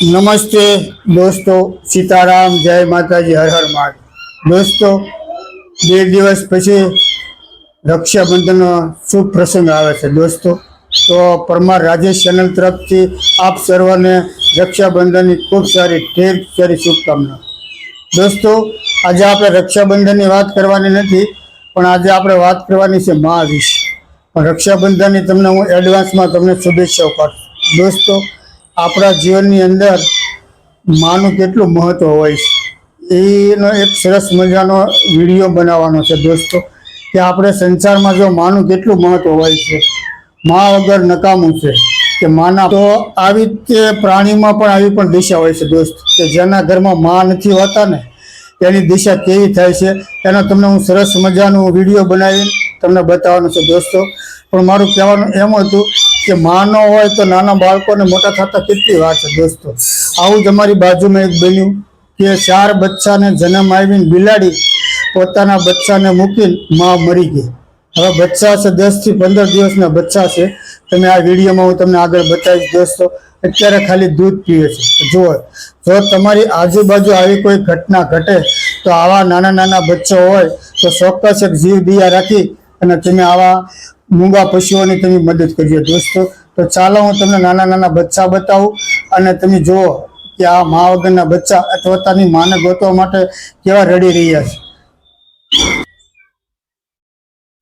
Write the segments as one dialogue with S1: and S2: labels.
S1: નમસ્તે દોસ્તો, સીતારામ, જય માતાજી, હર હર માર દોસ્તો, બે દિવસ પછી રક્ષાબંધનનો શુભ પ્રસંગ આવે છે દોસ્તો. તો પરમાર રાજેશ ચેનલ તરફથી આપ સર્વને રક્ષાબંધનની ખૂબ સારી ઢેર સારી શુભકામના. દોસ્તો, આજે આપણે રક્ષાબંધનની વાત કરવાની નથી, પણ આજે આપણે વાત કરવાની છે મહાવીશ. પણ રક્ષાબંધનની તમને હું એડવાન્સમાં તમને શુભેચ્છાઓ પાઠ દોસ્તો આપણા જીવનની અંદર માનું કેટલું મહત્વ હોય છે. એનો એક સરસ મજાનો વીડિયો બનાવવાનો છે દોસ્તો, કે આપણે સંસારમાં જો માનું કેટલું મહત્વ હોય છે. મા વગર નકામું છે. કે માના તો આવી રીતે પ્રાણીમાં પણ આવી પણ દિશા હોય છે દોસ્ત, કે જેના ઘરમાં મા નથી હોતા ને એની દિશા કેવી થાય છે, એનો તમને હું સરસ મજાનો વીડિયો બનાવીને તમને બતાવવાનો છે દોસ્તો. પણ મારું કહેવાનું એમ હતું કે માનો હોય તો નાના બાળકોને મોટા થતા કેટલી વાર છે દોસ્તો? આવું જ અમારી બાજુમાં એક બન્યું કે ચાર બચ્ચાને જન્મ આવીને બિલાડી પોતાના બચ્ચાને મૂકીને માં મરી ગઈ. હવે બચ્ચા છે દસથી પંદર દિવસના બચ્ચા છે. તમે આ વિડીયોમાં હું તમને આગળ બતાવીશ દોસ્તો. અત્યારે ખાલી દૂધ પીએ છે. જુઓ, જો તમારી આજુબાજુ આવી કોઈ ઘટના ઘટે તો આવા નાના નાના બચ્ચો હોય તો ચોક્કસ એક જીવ દિયા રાખી અને તમે આવા મૂંગા પશુઓની તમે મદદ કરજો દોસ્તો. તો ચાલો હું તમને નાના નાના બચ્ચા બતાવું અને તમે જુઓ કે આ મા વગરના બચ્ચા પોતાની માને ગોતવા માટે કેવા રડી રહ્યા છે.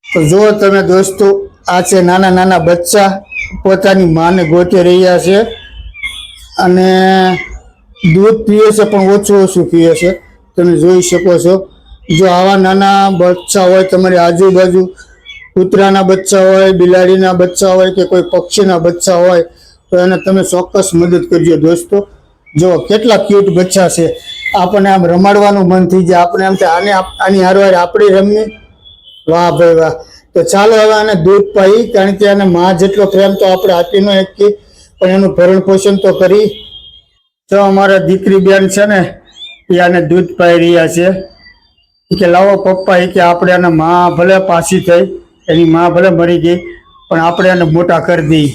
S1: તો જુઓ તમે દોસ્તો, આ છે નાના નાના બચ્ચા પોતાની માને ગોતી રહ્યા છે અને દૂધ પીએ છે પણ ઓછું ઓછું પીએ છે. તમે જોઈ શકો છો. જો આવા નાના બચ્ચા હોય તમારી આજુબાજુ કૂતરાના બચ્ચા હોય, બિલાડીના બચ્ચા હોય કે કોઈ પક્ષીના બચ્ચા હોય, તો એને તમે ચોક્કસ મદદ કરજો દોસ્તો. જો કેટલા ક્યુટ બચ્ચા છે. આપણને આમ રમાડવાનું મન થઈ જાય. આપણે એમ થાય, આને આની હારવાર આપણે રમીએ વાહ ભાઈ વાહ. તો ચાલો હવે આને દૂધ પાઈ, કારણ કે આને માં જેટલો પ્રેમ તો આપણે આપી ન શકીએ પણ એનું ભરણ પોષણ તો કરી. તો અમારા દીકરી બેન છે ને, એ આને દૂધ પાઈ રહ્યા છે. કે લાવો પપ્પા એ કે આપણે એને માં ભલે પાછી થઈ. એની માં ભલે મરી ગઈ, પણ આપણે એને મોટા કરી દઈ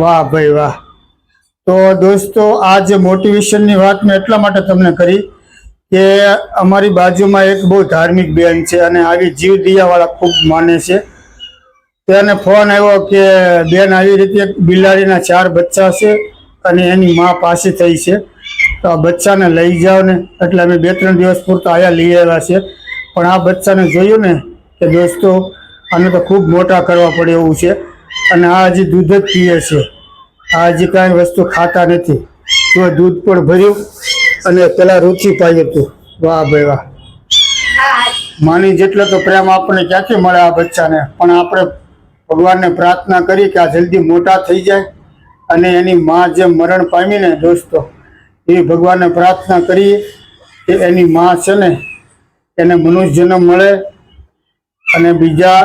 S1: વાહ ભાઈ વાહ. તો દોસ્તો, આ જે મોટિવેશનની વાત મેં એટલા માટે તમને કરી કે અમારી બાજુમાં એક બહુ ધાર્મિક બેન છે અને આવી જીવ દિયાવાળા ખૂબ માને છે. તેને ફોન આવ્યો કે બેન, આવી રીતે બિલાડીના ચાર બચ્ચા છે અને એની માં પાસે થઈ છે. તો આ બચ્ચાને લઈ જાઓ ને, એટલે અમે બે ત્રણ દિવસ પૂરતા આયા લઈ આવ્યા છે પણ આ બચ્ચાને જોયું ને કે દોસ્તો આને તો ખૂબ મોટા કરવા પડે એવું છે. અને આ હજી દૂધ જ પીએ છે, આ હજી કાંઈ વસ્તુ ખાતા નથી. તો દૂધ પણ ભર્યું અને પેલા રુચિ પાઈ હતું. વાહ ભાઈ વાહ. માની જેટલો તો પ્રેમ આપણને ક્યાંથી મળે આ બચ્ચાને? પણ આપણે ભગવાનને પ્રાર્થના કરી કે આ જલ્દી મોટા થઈ જાય અને એની માં જે મરણ પામી ને દોસ્તો, એ ભગવાનને પ્રાર્થના કરીએ કે એની માં છે ને, એને મનુષ્ય જન્મ મળે અને બીજા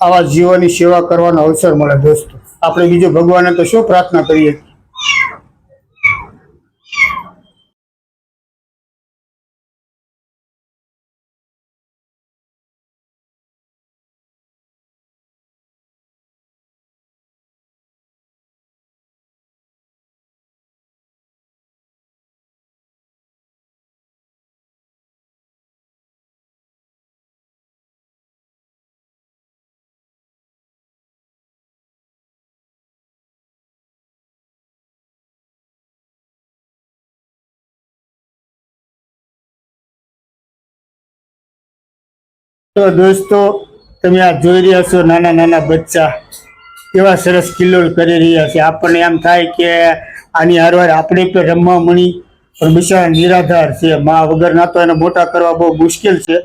S1: આવા જીવોની સેવા કરવાનો અવસર મળે દોસ્તો. આપણે બીજું ભગવાનને તો શું પ્રાર્થના કરીએ? તો દોસ્તો, તમે આ જોઈ રહ્યા છો નાના નાના બચ્ચા કેવા સરસ કિલ્લોલ કરી રહ્યા છે. આપણને એમ થાય કે આની હારવાર આપણે પણ રમવા મળી, પણ બિચારા નિરાધાર છે. મા વગર ના તો એને મોટા કરવા બહુ મુશ્કેલ છે.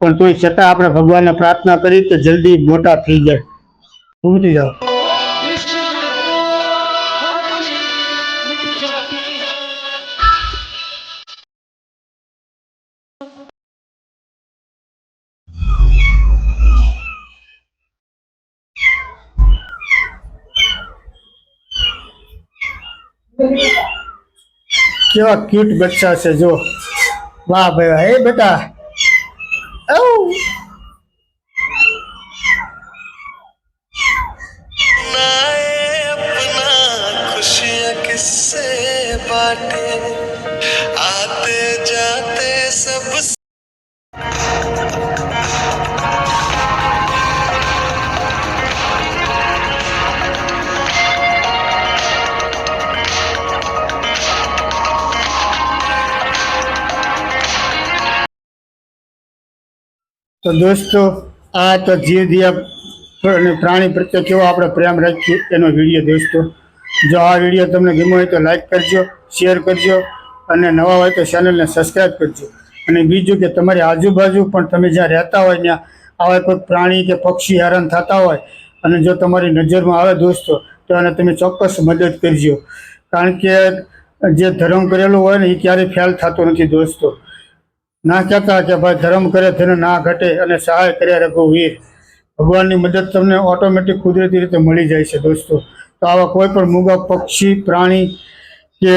S1: પણ તોય છતાં આપણે ભગવાનને પ્રાર્થના કરી કે જલ્દી મોટા થઈ જાય. ઉમટી જાઓ. કેવા ક્યુટ બચ્ચા છે જો વાહ ભાઈ વાહ એ બેટા ઔ.
S2: अपना खुशियाँ किससे बाटे आते जाते सब
S1: તો દોસ્તો, આ તો જીવ દિયા પ્રાણી પ્રત્યે કેવો આપણે પ્રેમ રાખીએ એનો વીડિયો દોસ્તો. જો આ વીડિયો તમને ગમ્યો હોય તો લાઈક કરજો શેર કરજો, અને નવા હોય તો ચેનલને સબસ્ક્રાઈબ કરજો. અને બીજું કે તમારી આજુબાજુ પણ તમે જ્યાં રહેતા હોય ત્યાં આવા કોઈ પ્રાણી કે પક્ષી હેરાન થતા હોય, અને જો તમારી નજરમાં આવે દોસ્તો, તો એને તમે ચોક્કસ મદદ કરજો. કારણ કે જે ધર્મ કરેલો હોય ને એ ક્યારેય ફેલ થતો નથી દોસ્તો. ના કહેતા કે ભાઈ ધર્મ કરે તેને ના ઘટે અને સહાય કર્યા રઘુવીર ભગવાનની મદદ તમને ઓટોમેટિક કુદરતી રીતે મળી જાય છે દોસ્તો. તો આવા કોઈ પણ મૂગા, પક્ષી, પ્રાણી કે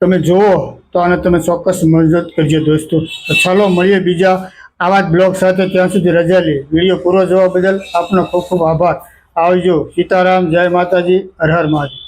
S1: તમે જુઓ તો આને તમે ચોક્કસ મદદ કરજો દોસ્તો. તો ચાલો મળીએ બીજા આવા જ બ્લોગ સાથે ત્યાં સુધી રજા લઈએ વીડિયો પૂરો જોવા બદલ આપનો ખૂબ ખૂબ આભાર. આવજો. સીતારામ, જય માતાજી, હર હર મહાદેવ.